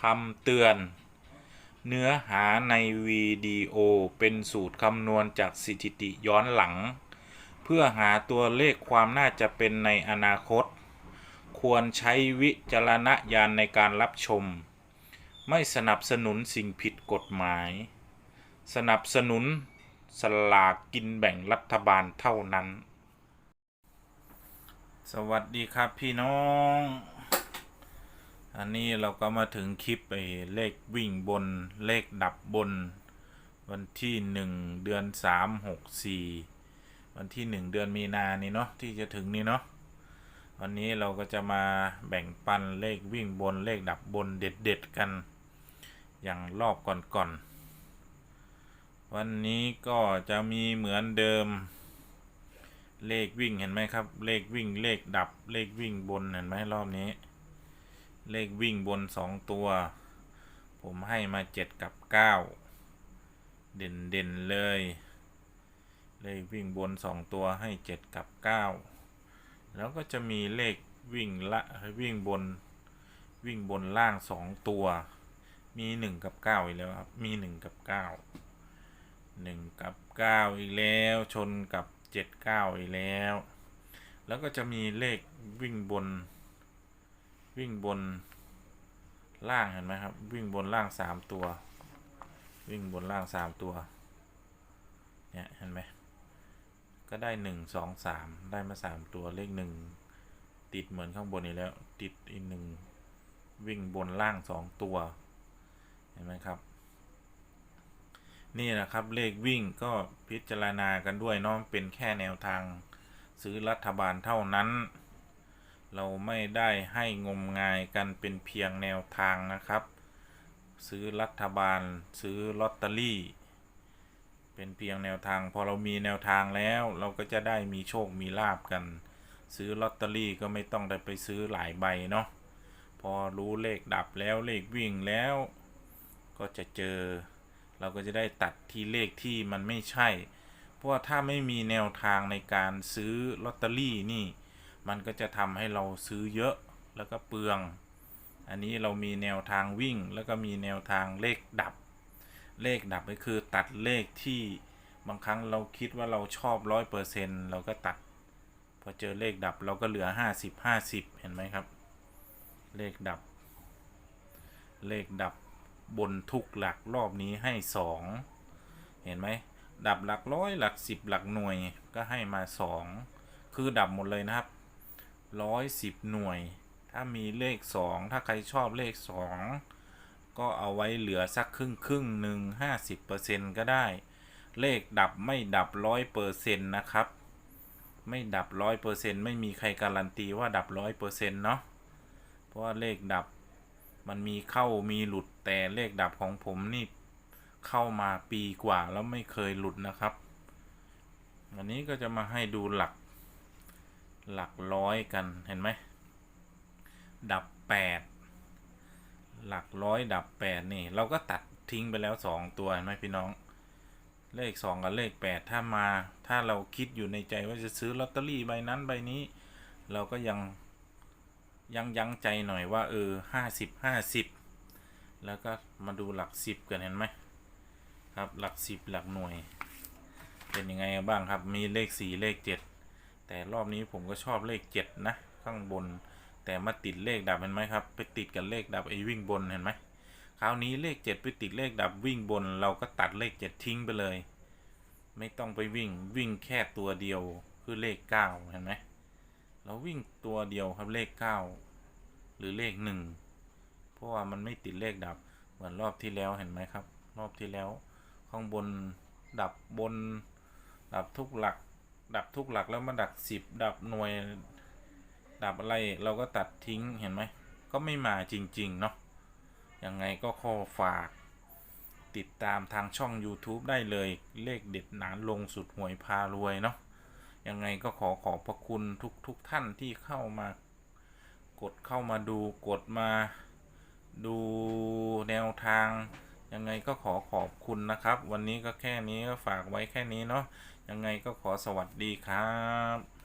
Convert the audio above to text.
คำเตือน เนื้อหาในวิดีโอเป็นสูตรคำนวณจากสถิติย้อนหลัง เพื่อหาตัวเลขความน่าจะเป็นในอนาคต ควรใช้วิจารณญาณในการรับชม ไม่สนับสนุนสิ่งผิดกฎหมาย สนับสนุนสลากกินแบ่งรัฐบาลเท่านั้น สวัสดีครับพี่น้อง อันนี้เราก็มาถึงคลิปไอ้เลขวิ่งบนเลขดับบน วันที่หนึ่งเดือนสามหกสี่วันที่หนึ่งเดือนมีนานี่เนาะที่จะถึงนี่เนาะวันนี้เราก็จะมาแบ่งปันเลขวิ่งบนเลขดับบนเด็ดๆกัน อย่างรอบก่อนๆวันนี้ก็จะมีเหมือนเดิม เลขวิ่งเห็นไหมครับ เลขวิ่งเลขดับเลขวิ่งบนเห็นไหมรอบนี้ เลขวิ่งบนสองตัว ผมให้มาเจ็ดกับเก้าเด่นเด่นเลย เลขวิ่งบนสองตัวให้เจ็ดกับเก้าแล้วก็จะมีเลขวิ่งละวิ่งบนวิ่งบนล่างสองตัว มีหนึ่งกับเก้าอีกแล้วครับ มีหนึ่งกับเก้าหนึ่งกับเก้าอีกแล้วชนกับเจ็ดเก้าอีกแล้ว แล้วก็จะมีเลขวิ่งบน วิ่งบนล่างเห็นไหมครับ วิ่งบนล่างสามตัว วิ่งบนล่างสามตัว เนี่ยเห็นไหมก็ได้หนึ่งสองสามได้มาสามตัวเลขหนึ่งติดเหมือนข้างบนนี้แล้ว ติดอีกหนึ่งวิ่งบนล่างสองตัว เห็นไหมครับนี่นะครับเลขวิ่งก็พิจารณากันด้วยเนาะเป็นแค่แนวทางซื้อรัฐบาลเท่านั้น เราไม่ได้ให้งมงายกันเป็นเพียงแนวทางนะครับ ซื้อรัฐบาลซื้อลอตเตอรี่ เป็นเพียงแนวทาง พอเรามีแนวทางแล้ว เราก็จะได้มีโชคมีลาบกัน ซื้อลอตเตอรี่ก็ไม่ต้องได้ไปซื้อหลายใบเนาะพอรู้เลขดับแล้วเลขวิ่งแล้ว ก็จะเจอ เราก็จะได้ตัดที่เลขที่มันไม่ใช่ เพราะว่าถ้าไม่มีแนวทางในการซื้อลอตเตอรี่นี่ มันก็จะทำให้เราซื้อเยอะแล้วก็เปลือง อันนี้เรามีแนวทางวิ่ง แล้วก็มีแนวทางเลขดับ เลขดับก็คือตัดเลขที่บางครั้งเราคิดว่าเราชอบร้อยเปอร์เซ็นเราก็ตัด พอเจอเลขดับเราก็เหลือห้าสิบห้าสิบเห็นไหมครับ เลขดับ เลขดับบนทุกหลักรอบนี้ให้สองเห็นไหม ดับหลักร้อยหลักสิบหลักหน่วยก็ให้มาสองคือดับหมดเลยนะครับ ร้อยสิบหน่วย ถ้ามีเลขสองถ้าใครชอบเลขสองก็เอาไว้เหลือสักครึ่งครึ่งหนึ่งห้าสิบเปอร์เซ็นก็ได้ เลขดับไม่ดับร้อยเปอร์เซ็นต์นะครับ ไม่ดับร้อยเปอร์เซ็นต์ไม่มีใครการันตีว่าดับร้อยเปอร์เซ็นต์เนาะ เพราะว่าเลขดับมันมีเข้ามีหลุดแต่เลขดับของผมนี่เข้ามาปีกว่าแล้วไม่เคยหลุดนะครับ อันนี้ก็จะมาให้ดูหลัก หลักร้อยกันเห็นไหม ดับแปดหลักร้อยดับแปดนี่ เราก็ตัดทิ้งไปแล้วสองตัวเห็นไหมพี่น้อง เลขสองกับเลขแปดถ้ามาถ้าเราคิดอยู่ในใจว่าจะซื้อลอตเตอรี่ใบนั้นใบนี้ เราก็ยังยังยั้งใจหน่อยว่า เออห้าสิบห้าสิบแล้วก็มาดูหลักสิบกันเห็นไหมครับหลักสิบหลักหน่วย เป็นยังไงบ้างครับมีเลขสี่เลขเจ็ด แต่รอบนี้ผมก็ชอบเลขเจ็ดนะ ข้างบน แต่มาติดเลขดับเห็นไหมครับ ไปติดกับเลขดับไอ้วิ่งบนเห็นไหมคราวนี้เลขเจ็ดไปติดเลขดับวิ่งบน เราก็ตัดเลขเจ็ดทิ้งไปเลย ไม่ต้องไปวิ่งวิ่งแค่ตัวเดียวคือเลขเก้าเห็นไหมเราวิ่งตัวเดียวครับเลขเก้าหรือเลขหนึ่งเพราะว่ามันไม่ติดเลขดับเหมือนรอบที่แล้วเห็นไหมครับ รอบที่แล้ว ข้างบนดับบนดับทุกหลัก ดับทุกหลักแล้วมาดักสิบดับหน่วย ดับอะไรเราก็ตัดทิ้งเห็นไหม ก็ไม่มาจริง ๆ เนาะยังไงก็ขอฝาก ติดตามทางช่อง YouTube ได้เลยเลขเด็ดหนานลงสุดหวยพารวยเนาะยังไงก็ขอขอบพระคุณทุกทุกท่านที่เข้ามากดเข้ามาดูกดมาดูแนวทาง ยังไงก็ขอขอบคุณนะครับ วันนี้ก็แค่นี้ก็ฝากไว้แค่นี้เนาะยังไงก็ขอสวัสดีครับ